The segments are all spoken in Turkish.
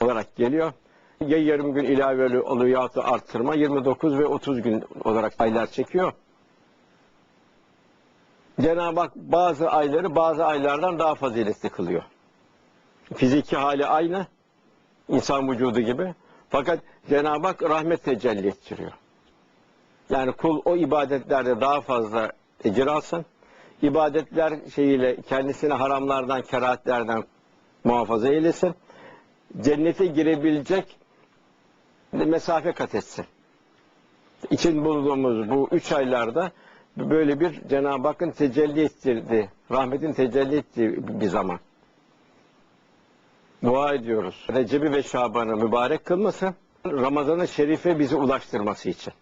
olarak geliyor. Ya yarım gün ilave oluyor ya arttırma 29 ve 30 gün olarak aylar çekiyor. Cenab-ı Hak bazı ayları bazı aylardan daha faziletli kılıyor. Fiziki hali aynı, insan vücudu gibi. Fakat Cenab-ı Hak rahmet tecelli ettiriyor. Yani kul o ibadetlerde daha fazla ecir alsın. İbadetler şeyiyle kendisini haramlardan, kerahatlerden muhafaza eylesin. Cennete girebilecek mesafe kat etsin. İçin bulduğumuz bu üç aylarda böyle bir Cenab-ı Hakk'ın tecelli ettirdiği, rahmetin tecelli ettiği bir zaman. Dua ediyoruz. Recep'i ve Şaban'ı mübarek kılmasın. Ramazan-ı Şerif'e bizi ulaştırması için.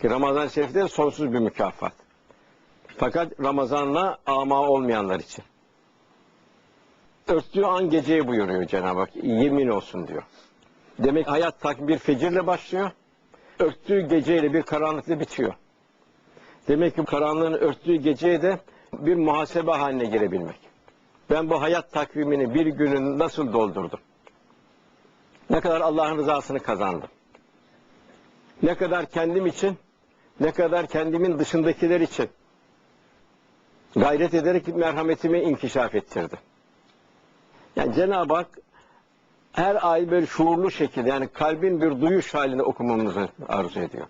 Ki Ramazan-ı Şerif'te sonsuz bir mükafat. Fakat Ramazan'la ama olmayanlar için. Örttüğü an geceyi buyuruyor Cenab-ı Hak. Yemin olsun diyor. Demek hayat tak bir fecirle başlıyor. Örttüğü geceyle bir karanlıkla bitiyor. Demek ki karanlığın örttüğü geceye de bir muhasebe haline girebilmek. Ben bu hayat takvimini bir günün nasıl doldurdum? Ne kadar Allah'ın rızasını kazandım? Ne kadar kendim için, ne kadar kendimin dışındakiler için gayret ederek merhametimi inkişaf ettirdi. Yani Cenab-ı Hak her ay böyle şuurlu şekilde yani kalbin bir duyuş halinde okumamızı arzu ediyor.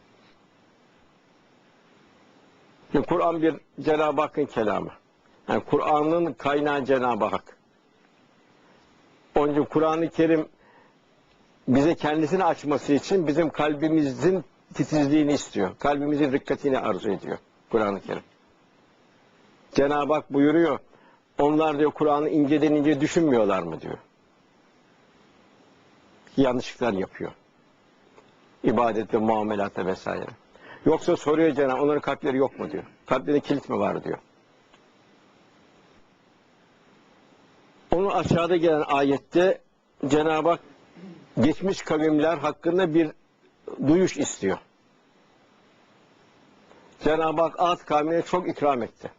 Şimdi Kur'an bir Cenab-ı Hakk'ın kelamı. Yani Kur'an'ın kaynağı Cenab-ı Hak. Onun Kur'an-ı Kerim bize kendisini açması için bizim kalbimizin titizliğini istiyor. Kalbimizin rikkatini arzu ediyor Kur'an-ı Kerim. Cenab-ı Hak buyuruyor, onlar diyor Kur'an'ı inceden ince düşünmüyorlar mı diyor. Yanlışlıklar yapıyor. İbadette, muamelatta vesaire. Yoksa soruyor Cenab-ı onların kalpleri yok mu diyor. Kalplerinde kilit mi var diyor. Onun aşağıda gelen ayette Cenab-ı Hak geçmiş kavimler hakkında bir duyuş istiyor. Cenab-ı Hak Ad kavmine çok ikram etti.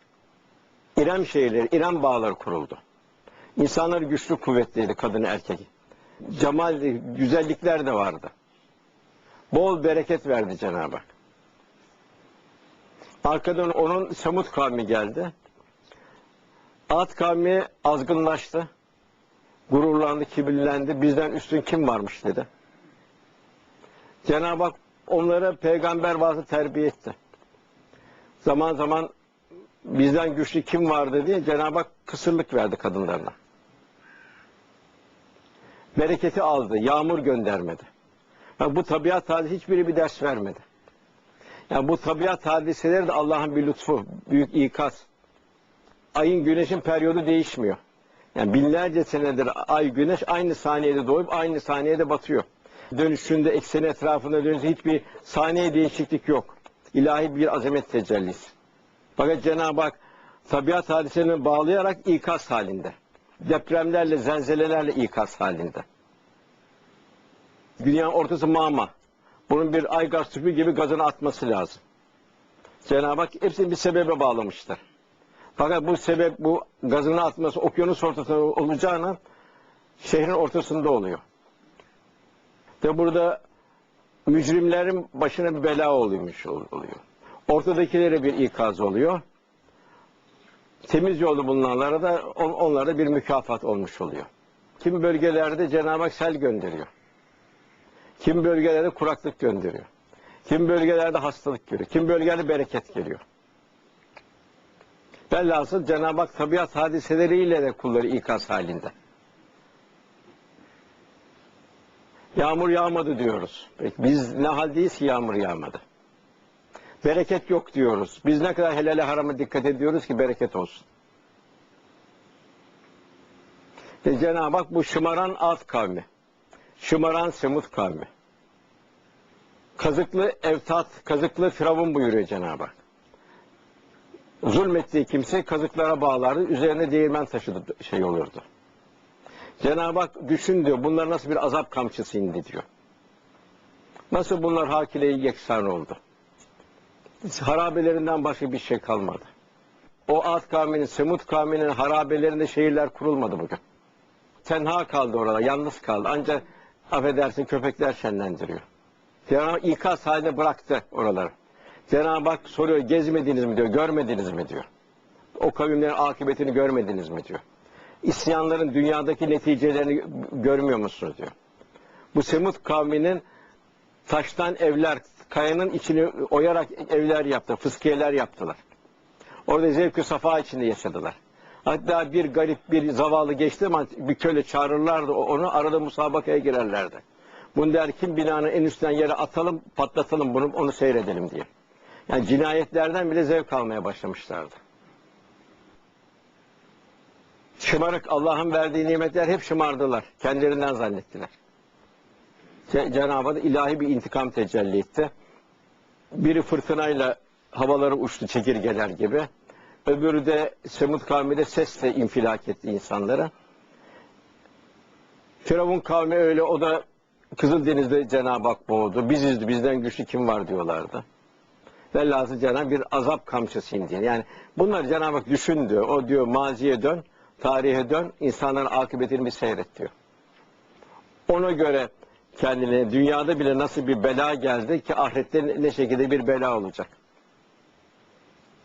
İrem şehirleri, İrem bağları kuruldu. İnsanlar güçlü kuvvetliydi kadın erkeği. Cemal, güzellikler de vardı. Bol bereket verdi Cenab-ı Hak. Arkadan onun Semut kavmi geldi. Ad kavmi azgınlaştı. Gururlandı, kibirlendi. Bizden üstün kim varmış dedi. Cenab-ı Hak onlara peygamber vasıta terbiye etti. Zaman zaman bizden güçlü kim vardı diye Cenab-ı Hak kısırlık verdi kadınlarına. Bereketi aldı, yağmur göndermedi. Yani bu tabiat hadisi hiçbiri bir ders vermedi. Yani bu tabiat hadiseleri de Allah'ın bir lütfu, büyük ikaz. Ayın güneşin periyodu değişmiyor. Yani binlerce senedir ay güneş aynı saniyede doğup aynı saniyede batıyor. Dönüşünde ekseni etrafında dönüşünde hiçbir saniye değişiklik yok. İlahi bir azamet tecellisi. Fakat Cenab-ı Hak tabiat hadiselerini bağlayarak ikaz halinde. Depremlerle, zelzelelerle ikaz halinde. Dünyanın ortası mama. Bunun bir ay gaz tüpü gibi gazını atması lazım. Cenab-ı Hak hepsini bir sebebe bağlamıştır. Fakat bu sebep bu gazını atması okyanus ortasında olacağına şehrin ortasında oluyor. Ve burada mücrimlerin başına bir bela oluyormuş oluyor. Ortadakilere bir ikaz oluyor. Temiz yolu bulunanlara da on, onlara bir mükafat olmuş oluyor. Kim bölgelerde Cenab-ı Hak sel gönderiyor. Kim bölgelerde kuraklık gönderiyor. Kim bölgelerde hastalık görüyor. Kim bölgelerde bereket geliyor. Velhasıl Cenab-ı Hak tabiat hadiseleriyle de kulları ikaz halinde. Yağmur yağmadı diyoruz. Peki biz ne haldeyiz ki yağmur yağmadı? Bereket yok diyoruz. Biz ne kadar helale harama dikkat ediyoruz ki bereket olsun. Ve Cenab-ı Hak bu şımaran Ad kavmi, şımaran Semut kavmi, kazıklı Evtat, kazıklı Firavun buyuruyor Cenab-ı Hak. Zulmettiği kimse kazıklara bağlardı, üzerine değirmen taşıdı şey olurdu. Cenab-ı Hak düşün diyor, bunlar nasıl bir azap kamçısı indi diyor. Nasıl bunlar hakile-i yeksan oldu. Harabelerinden başka bir şey kalmadı. O Ad kavminin, Semut kavminin harabelerinde şehirler kurulmadı bugün. Tenha kaldı orada, yalnız kaldı. Ancak affedersin köpekler şenlendiriyor. Cenab-ı ikaz haline bıraktı oraları. Cenab-ı Hak soruyor gezmediniz mi diyor, görmediniz mi diyor. O kavimlerin akıbetini görmediniz mi diyor. İsyanların dünyadaki neticelerini görmüyor musunuz diyor. Bu Semut kavminin taştan evler, kayanın içini oyarak evler yaptı, fıskiyeler yaptılar. Orada zevk-ü safa içinde yaşadılar. Hatta bir garip bir zavallı geçti ama bir köle çağırırlardı onu arada musabakaya girerlerdi. Bunu der kim binanın en üstten yere atalım patlatalım bunu onu seyredelim diye. Yani cinayetlerden bile zevk almaya başlamışlardı. Şımarık Allah'ın verdiği nimetler hep şımardılar. Kendilerinden zannettiler. Ce- Cenab-ı Hak ilahi bir intikam tecelli etti. Biri fırtınayla havalara uçtu çekirgeler gibi. Öbürü de Semud kavmi de sesle infilak etti insanlara. Firavun kavmi öyle o da Kızıldeniz'de Cenab-ı Hak boğdu. Biziz bizden güçlü kim var diyorlardı. Velhasıl Cenab-ı bir azap kamçısı indi. Yani bunlar Cenab-ı Hak düşün diyor. O diyor maziye dön, tarihe dön, insanların akıbetini bir seyret diyor. Ona göre kendine dünyada bile nasıl bir bela geldi ki ahirette ne- şekilde bir bela olacak.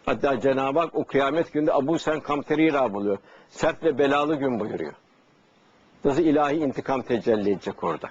Hatta Cenab-ı Hak o kıyamet günde Abu Sen Kamterira buluyor. Sert ve belalı gün buyuruyor. Nasıl ilahi intikam tecelli edecek orada.